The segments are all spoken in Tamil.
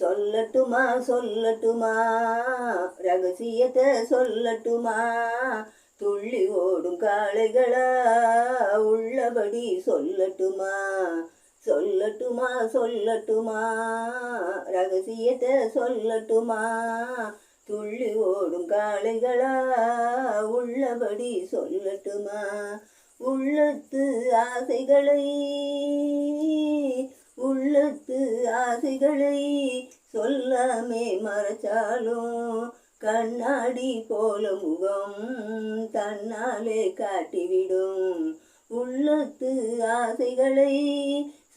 சொல்லட்டுமா சொல்லட்டுமா? ரகசியத்தை சொல்லட்டுமா? துள்ளி ஓடும் காளைகளா? உள்ளபடி சொல்லட்டுமா? சொல்லட்டுமா சொல்லட்டுமா? ரகசியத்தை சொல்லட்டுமா? துள்ளி ஓடும் காளைகளா? உள்ளபடி சொல்லட்டுமா? உள்ளத்து ஆசைகளை உள்ளத்து ஆசைகளை சொல்லாமே மறைச்சாலும் கண்ணாடி போல முகம் தன்னாலே காட்டிவிடும். உள்ளத்து ஆசைகளை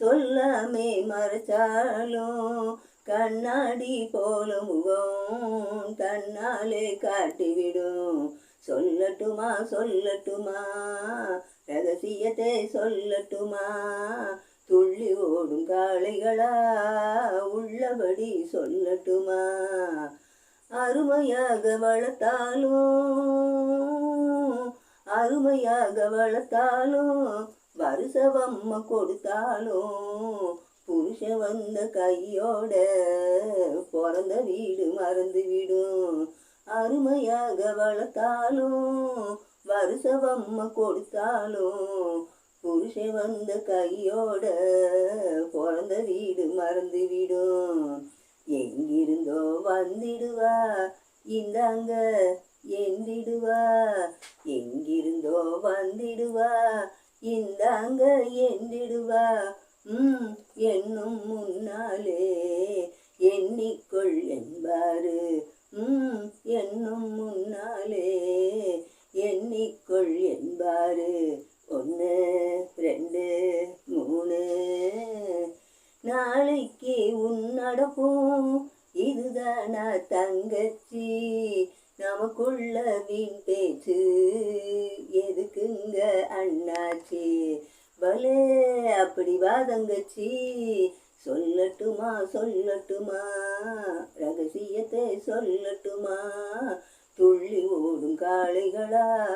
சொல்லாமே மறைச்சாலும் கண்ணாடி போல முகம் தன்னாலே காட்டிவிடும். சொல்லட்டுமா சொல்லட்டுமா ரகசியத்தை சொல்லட்டுமா துள்ளி கொடுங்காளைகளா உள்ளபடி சொல்லட்டுமா அருமையாக வளர்த்தாலும் அருமையாக வளர்த்தாலும் வருஷவம்ம கொடுத்தாலும் புருஷன் வந்த கையோட பிறந்த வீடு மறந்து விடும் அருமையாக வளர்த்தாலும் வருஷவம்ம கொடுத்தாலும் புருஷன் வந்த கையோட பிறந்த வீடு மறந்து விடும் எங்கிருந்தோ வந்திடுவா இந்தாங்க என்றிடுவா. எங்கிருந்தோ வந்திடுவா இந்தாங்க என்றிடுவா. ம் என்னும் முன்னாலே தங்கச்சி நமக்குள்ள வீண் பேச்சு. எதுக்குங்க அண்ணாச்சி? பலே அப்படி வா தங்கச்சி. சொல்லட்டுமா சொல்லட்டுமா? ரகசியத்தை சொல்லட்டுமா? துள்ளி ஓடும் காளைகளா?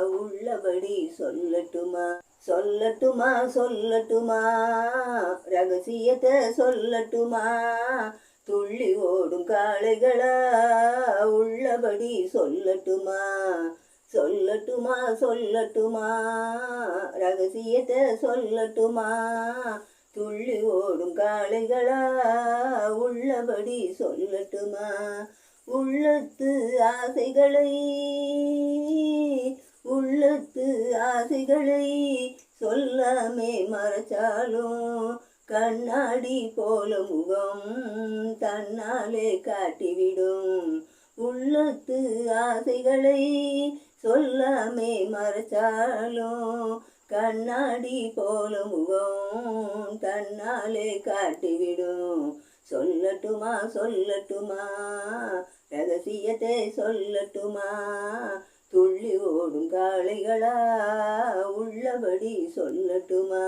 உள்ளபடி சொல்லட்டுமா? சொல்லட்டுமா சொல்லட்டுமா? ரகசியத்தை சொல்லட்டுமா? துள்ளி ஓடும் காளைகளா? உள்ளபடி சொல்லட்டுமா? சொல்லட்டுமா? சொல்லட்டுமா? ரகசியத்தை சொல்லட்டுமா? துள்ளி ஓடும் காளைகளா? உள்ளபடி சொல்லட்டுமா? உள்ளத்து ஆசைகளை? உள்ளத்து ஆசைகளை சொல்லாமே மறைச்சாலும் கண்ணாடி போல முகம் தன்னாலே காட்டிவிடும். உள்ளத்து ஆசைகளை சொல்லாமே மறைச்சாலும் கண்ணாடி போல முகம் தன்னாலே காட்டிவிடும். சொல்லட்டுமா சொல்லட்டுமா ரகசியத்தை சொல்லட்டுமா துள்ளி ஓடும் காளைகளா உள்ளபடி சொல்லட்டுமா?